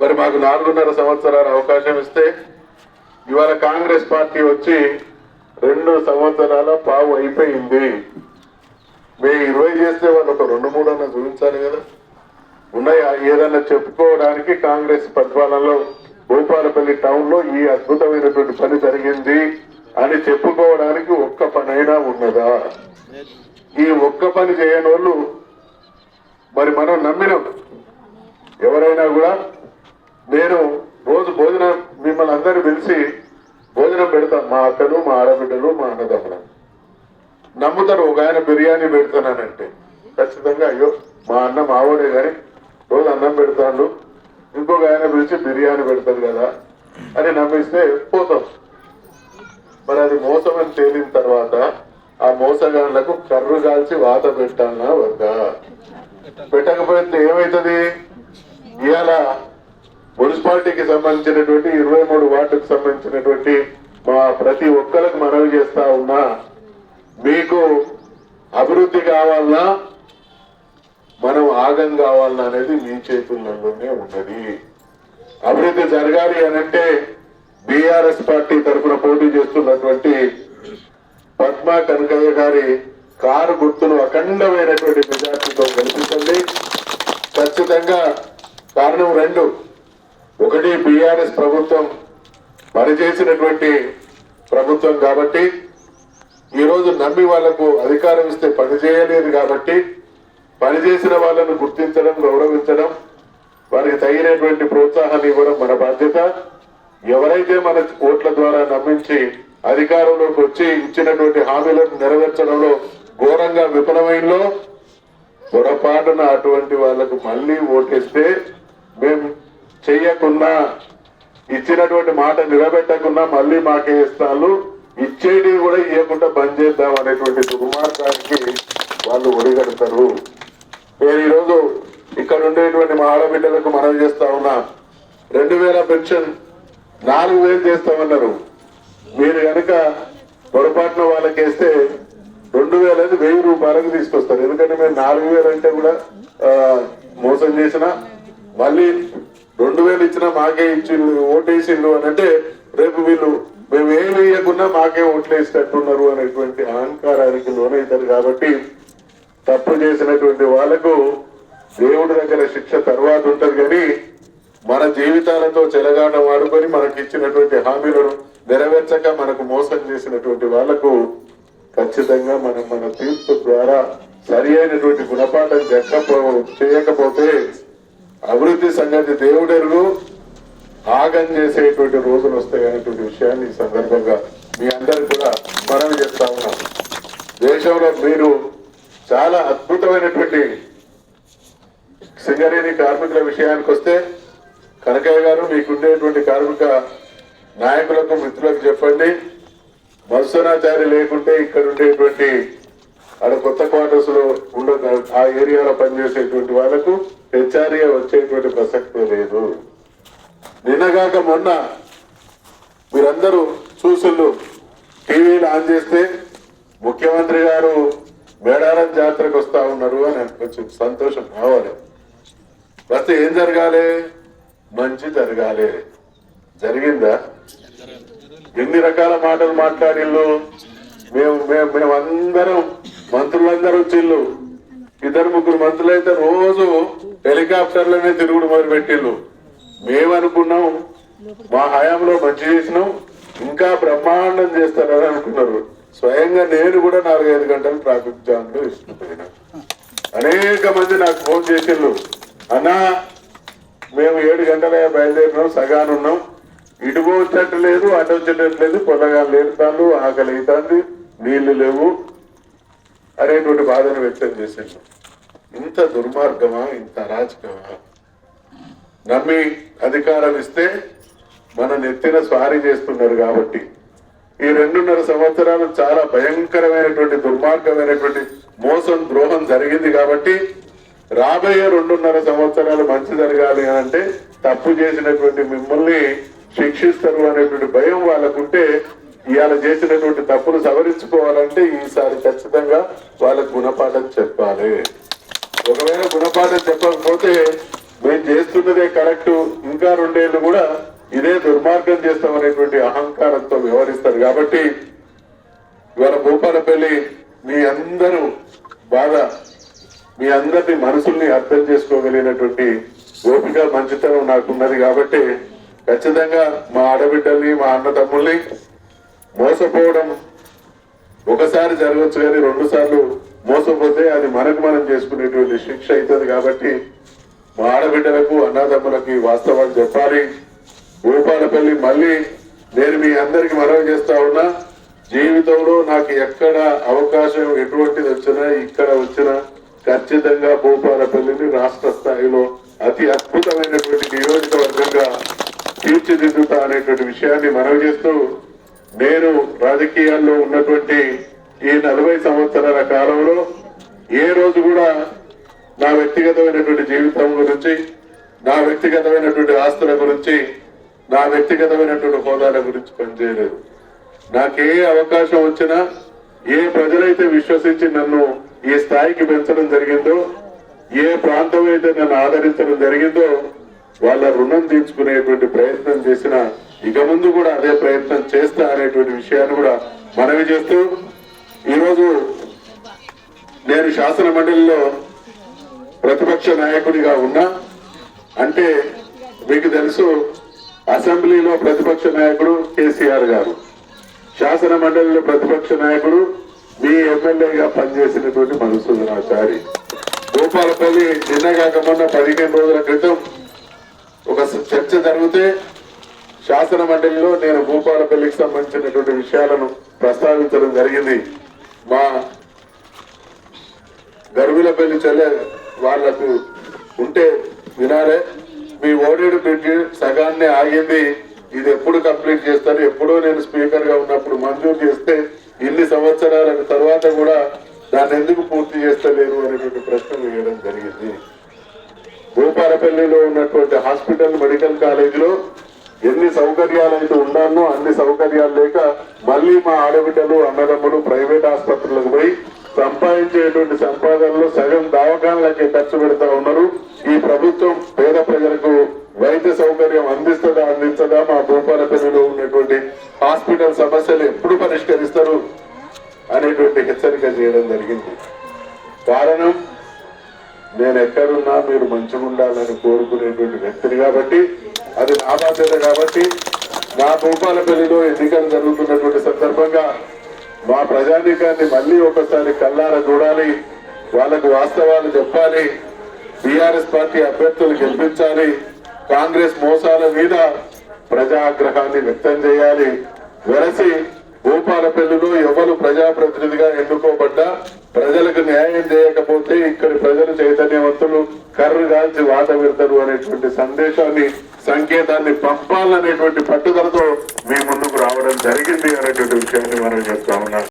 మరి మాకు నాలుగున్నర సంవత్సరాల అవకాశం ఇస్తే ఇవాళ కాంగ్రెస్ పార్టీ వచ్చి రెండు సంవత్సరాల పావు అయిపోయింది. మేము ఇరవై చేస్తే వాళ్ళు ఒక రెండు మూడు అన్న చూపించాలి కదా. ఉన్నాయా? ఏదన్నా చెప్పుకోవడానికి కాంగ్రెస్ పరిపాలనలో భూపాలపల్లి టౌన్లో ఈ అద్భుతమైనటువంటి పని జరిగింది అని చెప్పుకోవడానికి ఒక్క పనైనా ఉన్నదా? ఈ ఒక్క పని చేయని వాళ్ళు మరి మనం నమ్మినాం. ఎవరైనా కూడా నేను రోజు భోజనం మిమ్మల్ని అందరినీ పిలిచి భోజనం పెడతాను. మా అక్కలు మా ఆడబిడ్డలు మా అన్నదమ్ములను నమ్ముతారు ఒక ఆయన బిర్యానీ పెడతానంటే ఖచ్చితంగా అయ్యో మా అన్న మావోడే కానీ రోజు అన్నం పెడతాడు. ఇంకొక ఆయన పిలిచి బిర్యానీ పెడతాడు కదా అని నమ్మిస్తే పోతాం. మరి అది మోసం అని తేలిన తర్వాత ఆ మోసగాళ్ళకు కర్రు కాల్చి వాత పెట్టాలనా వద్దా? పెట్టకపోతే ఏమవుతుంది ఇవాళ మున్సిపాలిటీకి సంబంధించినటువంటి ఇరవై మూడు వార్డుకు సంబంధించినటువంటి మా ప్రతి ఒక్కరికి మనవి చేస్తా ఉన్నా మీకు అభివృద్ధి కావాలన్నా మనం ఆగం కావాలన్నా అనేది మీ చేతుల్లోనే ఉన్నది. అభివృద్ధి జరగాలి అనంటే బీఆర్ఎస్ పార్టీ తరఫున పోటీ చేస్తున్నటువంటి పద్మా కనకయ్య గారి కారు గుర్తును అఖండమైనటువంటి మెజార్టీతో కల్పించండి ఖచ్చితంగా కారణం రెండు. ఒకటి బీఆర్ఎస్ ప్రభుత్వం పనిచేసినటువంటి ప్రభుత్వం కాబట్టి ఈ రోజు నమ్మి వాళ్ళకు అధికారం ఇస్తే పని చేయలేదు కాబట్టి పనిచేసిన వాళ్ళను గుర్తించడం గౌరవించడం వారికి తగినటువంటి ప్రోత్సాహాన్ని ఇవ్వడం మన బాధ్యత. ఎవరైతే మన ఓట్ల ద్వారా నమ్మించి అధికారంలోకి వచ్చి ఇచ్చినటువంటి హామీలను నెరవేర్చడంలో ఘోరంగా విఫలమైందో పొరపాటున అటువంటి వాళ్ళకు మళ్ళీ ఓటేస్తే మేము చెయ్యకున్నా ఇచ్చినటువంటి మాట నిలబెట్టకుండా మళ్ళీ మాకే ఇస్తాను ఇచ్చేటివి కూడా ఇవ్వకుండా బంద్ చేద్దాం అనేటువంటి దుర్మార్గానికి వాళ్ళు ఒడిగడతారు. నేను ఈరోజు ఇక్కడ ఉండేటువంటి మా ఆడబిడ్డలకు మనవి చేస్తా ఉన్నా. రెండు వేల పెన్షన్ నాలుగు వేలు చేస్తామన్నారు. మీరు కనుక పొరపాటున వాళ్ళకి వేస్తే రెండు వేల వెయ్యి రూపాయలకు తీసుకొస్తారు. ఎందుకంటే మేము నాలుగు వేలు అంటే కూడా మోసం చేసిన మళ్ళీ రెండు వేలు ఇచ్చినా మాకే ఇచ్చిండు ఓటేసిండు అని అంటే రేపు వీళ్ళు మేము ఏం వేయకుండా మాకే ఓట్లేసినట్టున్నారు అనేటువంటి అహంకారానికి లోనవుతారు కాబట్టి తప్పు చేసినటువంటి వాళ్ళకు దేవుడి దగ్గర శిక్ష తర్వాత ఉంటది కానీ మన జీవితాలతో చెలగాటం ఆడుకొని మనకి ఇచ్చినటువంటి హామీలను నెరవేర్చక మనకు మోసం చేసినటువంటి వాళ్ళకు ఖచ్చితంగా మనం మన తీర్పు ద్వారా సరి అయినటువంటి గుణపాఠం చెక్కపో చేయకపోతే అభివృద్ధి సంగతి దేవుడెరుగు ఆగం చేసేటువంటి రోజులు వస్తాయి అనేటువంటి విషయాన్ని ఈ సందర్భంగా మీ అందరికి కూడా మనం చేస్తా ఉన్నాం. దేశంలో మీరు చాలా అద్భుతమైనటువంటి సింగరేణి కార్మికుల విషయానికి వస్తే కనకయ్య గారు మీకుండేటువంటి కార్మిక నాయకులకు మిత్రులకు చెప్పండి. మత్స్యనాచారి లేకుంటే ఇక్కడ ఉండేటువంటి ఆడ కొత్త క్వార్టర్స్లో ఉండ ఆ ఏరియాలో పనిచేసేటువంటి వాళ్ళకు హెచ్ఆర్ఏ వచ్చేటువంటి ప్రసక్తే లేదు. నిన్నగాక మొన్న మీరందరూ చూసిండు టీవీలు ఆన్ చేస్తే ముఖ్యమంత్రి గారు మేడారం జాతరకు వస్తా ఉన్నారు అని కొంచెం సంతోషం కావాలి. వస్తే ఏం జరగాలి? మంచి జరగాలి. జరిగిందా? ఎన్ని రకాల మాటలు మాట్లాడిల్లు మేము మేము మేమందరం మంత్రులందరూ వచ్చిళ్ళు. ఇద్దరు ముగ్గురు మంత్రులు అయితే రోజు హెలికాప్టర్లనే తిరుగుడు మొదలు పెట్టిళ్ళు మేము అనుకున్నాం మా హయాంలో మంచి చేసినాం ఇంకా బ్రహ్మాండం చేస్తారని అనుకున్నారు. స్వయంగా నేను కూడా నాలుగైదు గంటలు ట్రాఫిక్ జామ్లో అనేక మంది నాకు ఫోన్ చేసిండ్రు. అన్నా మేము ఏడు గంటల బయలుదేరినాం సగాను ఉన్నాం. ఇటు వచ్చేట్టు లేదు అటు వచ్చేటట్టు లేదు లేరుతాను ఆకలి అవుతుంది నీళ్ళు లేవు అనేటువంటి బాధను వ్యక్తం చేసిండు ఇంత దుర్మార్గమా ఇంత అరాచకమా? నమ్మి అధికారం ఇస్తే మన నెత్తిన స్వారీ చేస్తున్నారు కాబట్టి. ఈ రెండున్నర సంవత్సరాలు చాలా భయంకరమైనటువంటి దుర్మార్గమైనటువంటి మోసం ద్రోహం జరిగింది కాబట్టి రాబోయే రెండున్నర సంవత్సరాలు మంచి జరగాలి అని అంటే తప్పు చేసినటువంటి మిమ్మల్ని శిక్షిస్తారు అనేటువంటి భయం వాళ్ళకుంటే ఇవాళ చేసినటువంటి తప్పులు సవరించుకోవాలంటే ఈసారి ఖచ్చితంగా వాళ్ళకు గుణపాఠం చెప్పాలి. ఒకవేళ గుణపాఠం చెప్పకపోతే మేము చేస్తున్నదే కరెక్ట్ ఇంకా రెండేళ్ళు కూడా ఇదే దుర్మార్గం చేస్తామనేటువంటి అహంకారంతో వ్యవహరిస్తారు. కాబట్టి ఇవాళ భూపాలపల్లి మీ అందరూ బాగా మీ అందరిని మనసుల్ని అర్థం చేసుకోగలిగినటువంటి ఓపిక మంచితనం నాకున్నది కాబట్టి ఖచ్చితంగా మా ఆడబిడ్డల్ని మా అన్న తమ్ముల్ని మోసపోవడం ఒకసారి జరగచ్చు కానీ రెండు సార్లు మోసపోతే అది మనకు మనం చేసుకునేటువంటి శిక్ష అవుతుంది కాబట్టి మా ఆడబిడ్డలకు అన్నదమ్ములకి వాస్తవాలు చెప్పాలి. భూపాలపల్లి మళ్ళీ నేను మీ అందరికి మనవి చేస్తా ఉన్నా జీవితంలో నాకు ఎక్కడ అవకాశం ఎటువంటిది వచ్చినా ఇక్కడ వచ్చినా ఖచ్చితంగా భూపాలపల్లిని రాష్ట్ర స్థాయిలో అతి అద్భుతమైనటువంటి నియోజకవర్గంగా తీర్చిదిద్దుతా అనేటువంటి విషయాన్ని మనవి చేస్తూ నేను రాజకీయాల్లో ఉన్నటువంటి ఈ నలభై సంవత్సరాల కాలంలో ఏ రోజు కూడా నా వ్యక్తిగతమైనటువంటి జీవితం గురించి నా వ్యక్తిగతమైనటువంటి ఆస్తుల గురించి నా వ్యక్తిగతమైనటువంటి హోదాల గురించి పనిచేయలేదు. నాకే అవకాశం వచ్చినా ఏ ప్రజలైతే విశ్వసించి నన్ను ఈ స్థాయికి పెంచడం జరిగిందో ఏ ప్రాంతం అయితే నన్ను ఆదరించడం జరిగిందో వాళ్ళ రుణం తీర్చుకునేటువంటి ప్రయత్నం చేసిన ఇక ముందు కూడా అదే ప్రయత్నం చేస్తా అనేటువంటి విషయాన్ని కూడా మనవి చేస్తూ ఈరోజు నేను శాసన మండలిలో ప్రతిపక్ష నాయకుడిగా ఉన్నా. అంటే మీకు తెలుసు అసెంబ్లీలో ప్రతిపక్ష నాయకుడు కేసీఆర్ గారు. శాసన మండలిలో ప్రతిపక్ష నాయకుడు మీ ఎమ్మెల్యేగా పనిచేసినటువంటి మధుసూదనాచారి భూపాలపల్లి నిన్న కాక మొన్న పదిహేను రోజుల క్రితం ఒక చర్చ జరిగితే శాసన మండలిలో నేను భూపాలపల్లికి సంబంధించినటువంటి విషయాలను ప్రస్తావించడం జరిగింది. మా గర్విలపల్లి చెల్లె వాళ్ళకు ఉంటే వినాలే. మీ ఓడేడు పెట్టి సగాన్ని ఆగింది. ఇది ఎప్పుడు కంప్లీట్ చేస్తారు? ఎప్పుడో నేను స్పీకర్గా ఉన్నప్పుడు మంజూరు చేస్తే ఇన్ని సంవత్సరాల తర్వాత కూడా దాన్ని ఎందుకు పూర్తి చేస్తలేరు అనేటువంటి ప్రశ్న వేయడం జరిగింది. భూపాలపల్లిలో ఉన్నటువంటి హాస్పిటల్ మెడికల్ కాలేజీలో ఎన్ని సౌకర్యాలు అయితే ఉన్నానో అన్ని సౌకర్యాలు లేక మళ్ళీ మా ఆడబిడ్డలు అన్నదమ్ములు ప్రైవేట్ ఆసుపత్రులకు పోయి సంపాదించేటువంటి సంపాదనలో సగం దవాఖానలకే ఖర్చు పెడతా ఉన్నారు. ఈ ప్రభుత్వం పేద ప్రజలకు వైద్య సౌకర్యం అందిస్తుందా అందించదా మా భూపాలపల్లిలో ఉన్నటువంటి హాస్పిటల్ సమస్యలు ఎప్పుడు పరిష్కరిస్తారు అనేటువంటి హెచ్చరిక చేయడం జరిగింది. కారణం నేను ఎక్కడున్నా మీరు మంచిగా ఉండాలని కోరుకునేటువంటి వ్యక్తిని కాబట్టి అది నా బాధ్యత కాబట్టి నా భూపాలపల్లిలో ఎన్నికలు జరుగుతున్నటువంటి సందర్భంగా మా ప్రజానీకాన్ని మళ్ళీ ఒకసారి కల్లార చూడాలి వాళ్ళకు వాస్తవాలు చెప్పాలి బీఆర్ఎస్ పార్టీ అభ్యర్థులు గెలిపించాలి కాంగ్రెస్ మోసాల మీద ప్రజాగ్రహాన్ని వ్యక్తం చేయాలి. వెరసి భూపాలపల్లిలో ఎవరు ప్రజాప్రతినిధిగా ఎన్నుకోబడ్డా ప్రజలకు న్యాయం చేయకపోతే ఇక్కడి ప్రజలు చైతన్యవంతులు కర్రు కాల్చి వాత పెడతారు అనేటువంటి సందేశాన్ని సంకేతాన్ని పంపాలనేటువంటి పట్టుదలతో